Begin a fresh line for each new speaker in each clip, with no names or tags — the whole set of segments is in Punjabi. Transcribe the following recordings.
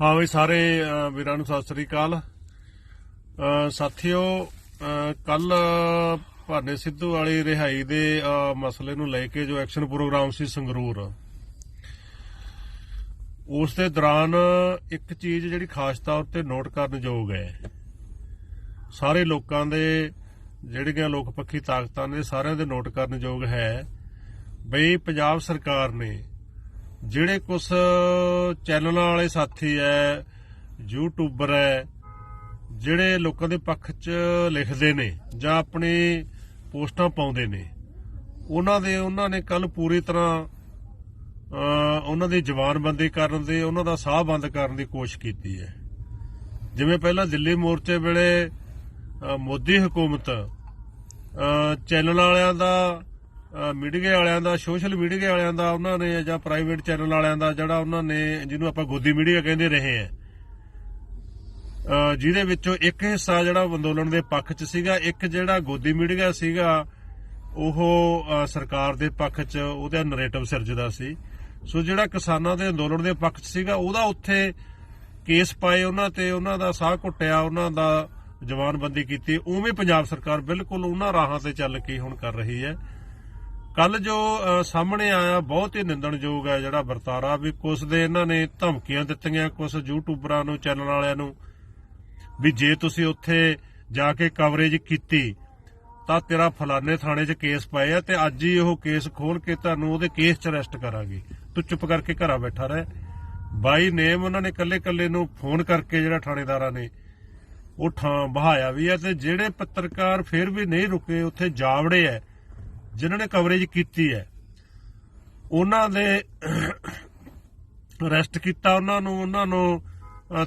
ਹਾਂ ਵੀ ਸਾਰੇ ਵੀਰਾਂ ਨੂੰ ਸਤਿ ਸ੍ਰੀ ਅਕਾਲ। ਸਾਥੀਓ ਕੱਲ ਭਾਨੇ ਸਿੱਧੂ ਵਾਲੀ ਰਿਹਾਈ ਦੇ ਮਸਲੇ ਨੂੰ ਲੈ ਕੇ ਜੋ ਐਕਸ਼ਨ ਪ੍ਰੋਗਰਾਮ ਸੀ ਸੰਗਰੂਰ, ਉਸ ਦੇ ਦੌਰਾਨ ਇੱਕ ਚੀਜ਼ ਜਿਹੜੀ ਖਾਸ ਤੌਰ ਤੇ ਨੋਟ ਕਰਨ ਯੋਗ ਹੈ। ਸਾਰੇ ਲੋਕਾਂ ਦੇ, ਜਿਹੜੀਆਂ ਲੋਕ ਪੱਖੀ ਤਾਕਤਾਂ ਨੇ, ਸਾਰਿਆਂ ਦੇ ਨੋਟ ਕਰਨ ਯੋਗ ਹੈ, ਬਈ ਪੰਜਾਬ ਸਰਕਾਰ ਨੇ ਜਿਹੜੇ ਕੁਝ ਚੈਨਲਾਂ ਵਾਲੇ ਸਾਥੀ ਐ, ਯੂਟਿਊਬਰ ਐ, ਜਿਹੜੇ ਲੋਕਾਂ ਦੇ ਪੱਖ 'ਚ ਲਿਖਦੇ ਨੇ ਜਾਂ ਆਪਣੀ ਪੋਸਟਾਂ ਪਾਉਂਦੇ ਨੇ, ਉਹਨਾਂ ਦੇ, ਉਹਨਾਂ ਨੇ ਕੱਲ ਪੂਰੀ ਤਰ੍ਹਾਂ ਉਹਨਾਂ ਦੀ ਜ਼ਬਾਨਬੰਦੀ ਕਰਨ ਦੀ, ਉਹਨਾਂ ਦਾ ਸਾਹ ਬੰਦ ਕਰਨ ਦੀ ਕੋਸ਼ਿਸ਼ ਕੀਤੀ ਹੈ ਜਿਵੇਂ ਪਹਿਲਾਂ ਦਿੱਲੀ ਮੋਰਚੇ ਵੇਲੇ ਮੋਦੀ ਹਕੂਮਤ ਚੈਨਲ ਵਾਲਿਆਂ ਦਾ ਮੀਡੀਆ ਵਾਲਿਆਂ ਦਾ ਸੋਸ਼ਲ ਮੀਡੀਆ ਵਾਲਿਆਂ ਦਾ, ਉਹਨਾਂ ਨੇ ਜਾਂ ਪ੍ਰਾਈਵੇਟ ਚੈਨਲ ਵਾਲਿਆਂ ਦਾ, ਜਿਹੜਾ ਉਹਨਾਂ ਨੇ, ਜਿਹਨੂੰ ਆਪਾਂ ਗੋਦੀ ਮੀਡੀਆ ਕਹਿੰਦੇ ਰਹੇ ਆ ਜਿਹਦੇ ਵਿੱਚੋਂ ਇੱਕ ਹਿੱਸਾ ਜਿਹੜਾ ਅੰਦੋਲਨ ਦੇ ਪੱਖ 'ਚ ਸੀਗਾ, ਇੱਕ ਜਿਹੜਾ ਗੋਦੀ ਮੀਡੀਆ ਸੀਗਾ, ਉਹ ਸਰਕਾਰ ਦੇ ਪੱਖ 'ਚ ਉਹਦਾ ਨੈਰੇਟਿਵ ਸਿਰਜਦਾ ਸੀ। ਸੋ ਜਿਹੜਾ ਕਿਸਾਨਾਂ ਦੇ ਅੰਦੋਲਨ ਦੇ ਪੱਖ 'ਚ ਸੀਗਾ, ਉਹਦਾ ਉੱਥੇ ਕੇਸ ਪਾਏ ਉਹਨਾਂ ਤੇ, ਉਹਨਾਂ ਦਾ ਸਾਹ ਘੁੱਟਿਆ, ਉਹਨਾਂ ਦਾ ਜਵਾਨਬੰਦੀ ਕੀਤੀ। ਉਵੇਂ ਪੰਜਾਬ ਸਰਕਾਰ ਬਿਲਕੁਲ ਉਹਨਾਂ ਰਾਹਾਂ ਤੇ ਚੱਲ ਕੇ ਹੁਣ ਕਰ ਰਹੀ ਹੈ। ਕੱਲ ਜੋ ਸਾਹਮਣੇ ਆਇਆ, ਬਹੁਤ ਹੀ ਨਿੰਦਣਯੋਗ ਹੈ ਜਿਹੜਾ ਵਰਤਾਰਾ ਵੀ ਕੁਛ ਦੇ ਇਹਨਾਂ ਨੇ ਧਮਕੀਆਂ ਦਿੱਤੀਆਂ, ਕੁਛ ਯੂਟਿਊਬਰਾਂ ਨੂੰ ਚੈਨਲ ਵਾਲਿਆਂ ਨੂੰ, ਵੀ ਜੇ ਤੁਸੀਂ ਉੱਥੇ ਜਾ ਕੇ ਕਵਰੇਜ ਕੀਤੀ, ਤਾਂ ਤੇਰਾ ਫਲਾਣੇ ਥਾਣੇ 'ਚ ਕੇਸ ਪਏ ਆ ਤੇ ਅੱਜ ਹੀ ਉਹ ਕੇਸ ਖੋਲ ਕੇ ਤੁਹਾਨੂੰ ਉਹਦੇ ਕੇਸ 'ਚ ਅਰੈਸਟ ਕਰਾਂਗੇ। ਤੂੰ ਚੁੱਪ ਕਰਕੇ ਘਰਾਂ ਬੈਠਾ ਰਹਿ। ਬਾਈ ਨੇਮ ਉਹਨਾਂ ਨੇ ਕੱਲੇ ਕੱਲੇ ਨੂੰ ਫੋਨ ਕਰਕੇ ਜਿਹੜਾ ਥਾਣੇਦਾਰਾਂ ਨੇ ਉਹ ਠਾਂ ਬਹਾਇਆ ਵੀ ਹੈ ਤੇ ਜਿਹੜੇ ਪੱਤਰਕਾਰ ਫਿਰ ਵੀ ਨਹੀਂ ਰੁਕੇ, ਉੱਥੇ ਜਾਵੜੇ ਐ ਜਿਨ੍ਹਾਂ ਨੇ ਕਵਰੇਜ ਕੀਤੀ ਹੈ, ਉਹਨਾਂ ਦੇ ਅਰੈਸਟ ਕੀਤਾ, ਉਹਨਾਂ ਨੂੰ ਉਹਨਾਂ ਨੂੰ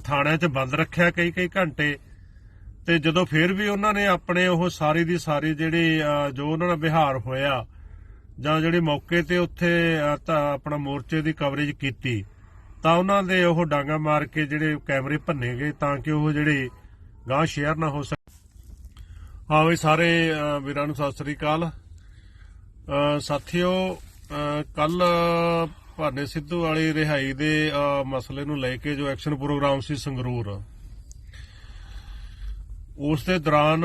ਥਾਣਿਆਂ 'ਚ ਬੰਦ ਰੱਖਿਆ ਕਈ ਕਈ ਘੰਟੇ। ਤੇ ਜਦੋਂ ਫਿਰ ਵੀ ਉਹਨਾਂ ਨੇ ਆਪਣੇ ਉਹ ਸਾਰੀ ਦੀ ਸਾਰੀ ਜਿਹੜੀ ਜੋ ਉਹਨਾਂ ਦਾ ਵਿਹਾਰ ਹੋਇਆ, ਜਾਂ ਜਿਹੜੀ ਮੌਕੇ ਤੇ ਉੱਥੇ ਆਪਣਾ ਮੋਰਚੇ ਦੀ ਕਵਰੇਜ ਕੀਤੀ, ਤਾਂ ਉਹਨਾਂ ਦੇ ਉਹ ਡਾਂਗਾ ਮਾਰ ਕੇ ਜਿਹੜੇ ਕੈਮਰੇ ਭੰਨੇ ਗਏ ਤਾਂ ਕਿ ਉਹ ਜਿਹੜੇ ਗਾਂ ਸ਼ੇਅਰ ਨਾ ਹੋ ਸਕੇ ਹਾਂ ਵੀ ਸਾਰੇ ਵੀਰਾਂ ਨੂੰ ਸਤਿ ਸ੍ਰੀ ਅਕਾਲ। ਸਾਥੀਓ ਕੱਲ ਭਾਨੇ ਸਿੱਧੂ ਵਾਲੀ ਰਿਹਾਈ ਦੇ ਮਸਲੇ ਨੂੰ ਲੈ ਕੇ ਜੋ ਐਕਸ਼ਨ ਪ੍ਰੋਗਰਾਮ ਸੀ ਸੰਗਰੂਰ, ਉਸ ਦੇ ਦੌਰਾਨ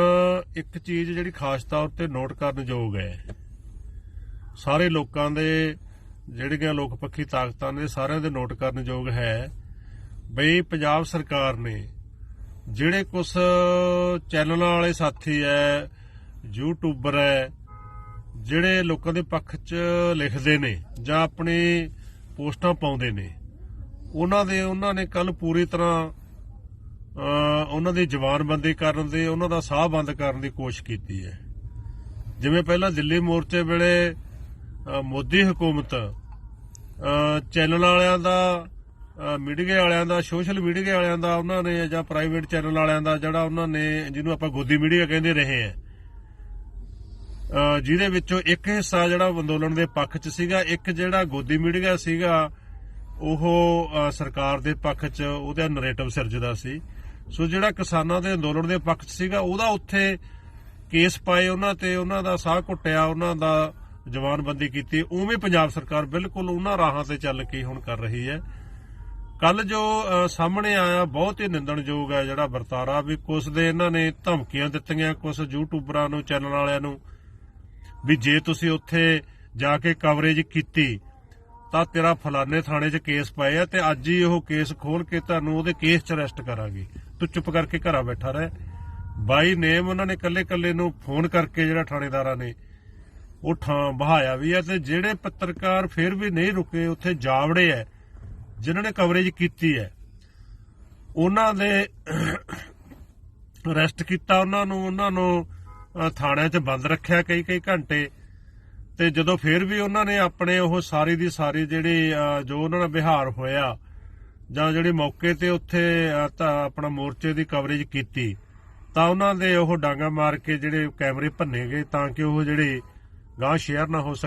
ਇੱਕ ਚੀਜ਼ ਜਿਹੜੀ ਖਾਸ ਤੌਰ ਤੇ ਨੋਟ ਕਰਨ ਯੋਗ ਹੈ। ਸਾਰੇ ਲੋਕਾਂ ਦੇ, ਜਿਹੜੀਆਂ ਲੋਕ ਪੱਖੀ ਤਾਕਤਾਂ ਨੇ, ਸਾਰਿਆਂ ਦੇ ਨੋਟ ਕਰਨ ਯੋਗ ਹੈ, ਬਈ ਪੰਜਾਬ ਸਰਕਾਰ ਨੇ ਜਿਹੜੇ ਕੁਝ ਚੈਨਲਾਂ ਵਾਲੇ ਸਾਥੀ ਐ ਯੂਟਿਊਬਰ ਐ ਜਿਹੜੇ ਲੋਕਾਂ ਦੇ ਪੱਖ 'ਚ ਲਿਖਦੇ ਨੇ ਜਾਂ ਆਪਣੀ ਪੋਸਟਾਂ ਪਾਉਂਦੇ ਨੇ, ਉਹਨਾਂ ਦੇ, ਉਹਨਾਂ ਨੇ ਕੱਲ ਪੂਰੀ ਤਰ੍ਹਾਂ ਉਹਨਾਂ ਦੀ ਜ਼ਬਾਨਬੰਦੀ ਕਰਨ ਦੀ, ਉਹਨਾਂ ਦਾ ਸਾਹ ਬੰਦ ਕਰਨ ਦੀ ਕੋਸ਼ਿਸ਼ ਕੀਤੀ ਹੈ। ਜਿਵੇਂ ਪਹਿਲਾਂ ਦਿੱਲੀ ਮੋਰਚੇ ਵੇਲੇ ਮੋਦੀ ਹਕੂਮਤ ਚੈਨਲ ਵਾਲਿਆਂ ਦਾ ਮੀਡੀਆ ਵਾਲਿਆਂ ਦਾ, ਸੋਸ਼ਲ ਮੀਡੀਆ ਵਾਲਿਆਂ ਦਾ, ਉਹਨਾਂ ਨੇ ਜਾਂ ਪ੍ਰਾਈਵੇਟ ਚੈਨਲ ਵਾਲਿਆਂ ਦਾ, ਜਿਹੜਾ ਉਹਨਾਂ ਨੇ, ਜਿਹਨੂੰ ਆਪਾਂ ਗੋਦੀ ਮੀਡੀਆ ਕਹਿੰਦੇ ਰਹੇ ਆ ਜਿਹਦੇ ਵਿੱਚੋਂ ਇੱਕ ਹਿੱਸਾ ਜਿਹੜਾ ਅੰਦੋਲਨ ਦੇ ਪੱਖ 'ਚ ਸੀਗਾ, ਇੱਕ ਜਿਹੜਾ ਗੋਦੀ ਮੀਡੀਆ ਸੀਗਾ, ਉਹ ਸਰਕਾਰ ਦੇ ਪੱਖ 'ਚ ਉਹਦਾ ਨੈਰੇਟਿਵ ਸਿਰਜਦਾ ਸੀ। ਸੋ ਜਿਹੜਾ ਕਿਸਾਨਾਂ ਦੇ ਅੰਦੋਲਨ ਦੇ ਪੱਖ 'ਚ ਸੀਗਾ, ਉਹਦਾ ਉੱਥੇ ਕੇਸ ਪਾਏ ਉਹਨਾਂ ਤੇ, ਉਹਨਾਂ ਦਾ ਸਾਹ ਘੁੱਟਿਆ, ਉਹਨਾਂ ਦਾ ਜਵਾਨਬੰਦੀ ਕੀਤੀ। ਉਵੇਂ ਪੰਜਾਬ ਸਰਕਾਰ ਬਿਲਕੁਲ ਉਹਨਾਂ ਰਾਹਾਂ ਤੇ ਚੱਲ ਕੇ ਹੁਣ ਕਰ ਰਹੀ ਹੈ। ਕੱਲ ਜੋ ਸਾਹਮਣੇ ਆਇਆ, ਬਹੁਤ ਹੀ ਨਿੰਦਣਯੋਗ ਹੈ ਜਿਹੜਾ ਵਰਤਾਰਾ ਵੀ ਕੁਛ ਦੇ ਇਹਨਾਂ ਨੇ ਧਮਕੀਆਂ ਦਿੱਤੀਆਂ ਕੁਛ ਯੂਟਿਊਬਰਾਂ ਨੂੰ ਚੈਨਲ ਵਾਲਿਆਂ ਨੂੰ। ਵੀ ਜੇ ਤੁਸੀਂ ਉੱਥੇ ਜਾ ਕੇ ਕਵਰੇਜ ਕੀਤੀ, ਤਾਂ ਤੇਰਾ ਫਲਾਣੇ ਥਾਣੇ 'ਚ ਕੇਸ ਪਏ ਆ ਤੇ ਅੱਜ ਹੀ ਉਹ ਕੇਸ ਖੋਲ ਕੇ ਤੁਹਾਨੂੰ ਉਹਦੇ ਕੇਸ 'ਚ ਅਰੈਸਟ ਕਰਾਂਗੇ। ਤੂੰ ਚੁੱਪ ਕਰਕੇ ਘਰਾਂ ਬੈਠਾ ਰਹਿ। ਬਾਈ ਨੇਮ ਉਹਨਾਂ ਨੇ ਕੱਲੇ ਕੱਲੇ ਨੂੰ ਫੋਨ ਕਰਕੇ ਜਿਹੜਾ ਥਾਣੇਦਾਰਾਂ ਨੇ ਉਹ ਠਾਂ ਬਹਾਇਆ ਵੀ ਹੈ ਤੇ ਜਿਹੜੇ ਪੱਤਰਕਾਰ ਫਿਰ ਵੀ ਨਹੀਂ ਰੁਕੇ, ਉੱਥੇ ਜਾਵੜੇ ਐ ਜਿਨ੍ਹਾਂ ਨੇ ਕਵਰੇਜ ਕੀਤੀ ਹੈ ਉਹਨਾਂ ਦੇ ਅਰੈਸਟ ਕੀਤਾ, ਉਹਨਾਂ ਨੂੰ ਉਹਨਾਂ ਨੂੰ ਥਾਣਿਆਂ 'ਚ ਬੰਦ ਰੱਖਿਆ ਕਈ ਕਈ ਘੰਟੇ। ਤੇ ਜਦੋਂ ਫਿਰ ਵੀ ਉਹਨਾਂ ਨੇ ਆਪਣੇ ਉਹ ਸਾਰੀ ਦੀ ਸਾਰੀ ਜਿਹੜੀ ਜੋ ਉਹਨਾਂ ਦਾ ਵਿਹਾਰ ਹੋਇਆ, ਜਾਂ ਜਿਹੜੇ ਮੌਕੇ ਤੇ ਉੱਥੇ ਆਪਣਾ ਮੋਰਚੇ ਦੀ ਕਵਰੇਜ ਕੀਤੀ, ਤਾਂ ਉਹਨਾਂ ਦੇ ਉਹ ਡਾਂਗਾ ਮਾਰ ਕੇ ਜਿਹੜੇ ਕੈਮਰੇ ਭੰਨੇ ਗਏ ਤਾਂ ਕਿ ਉਹ ਜਿਹੜੇ ਗਾਂ ਸ਼ੇਅਰ ਨਾ ਹੋ ਸਕੇ।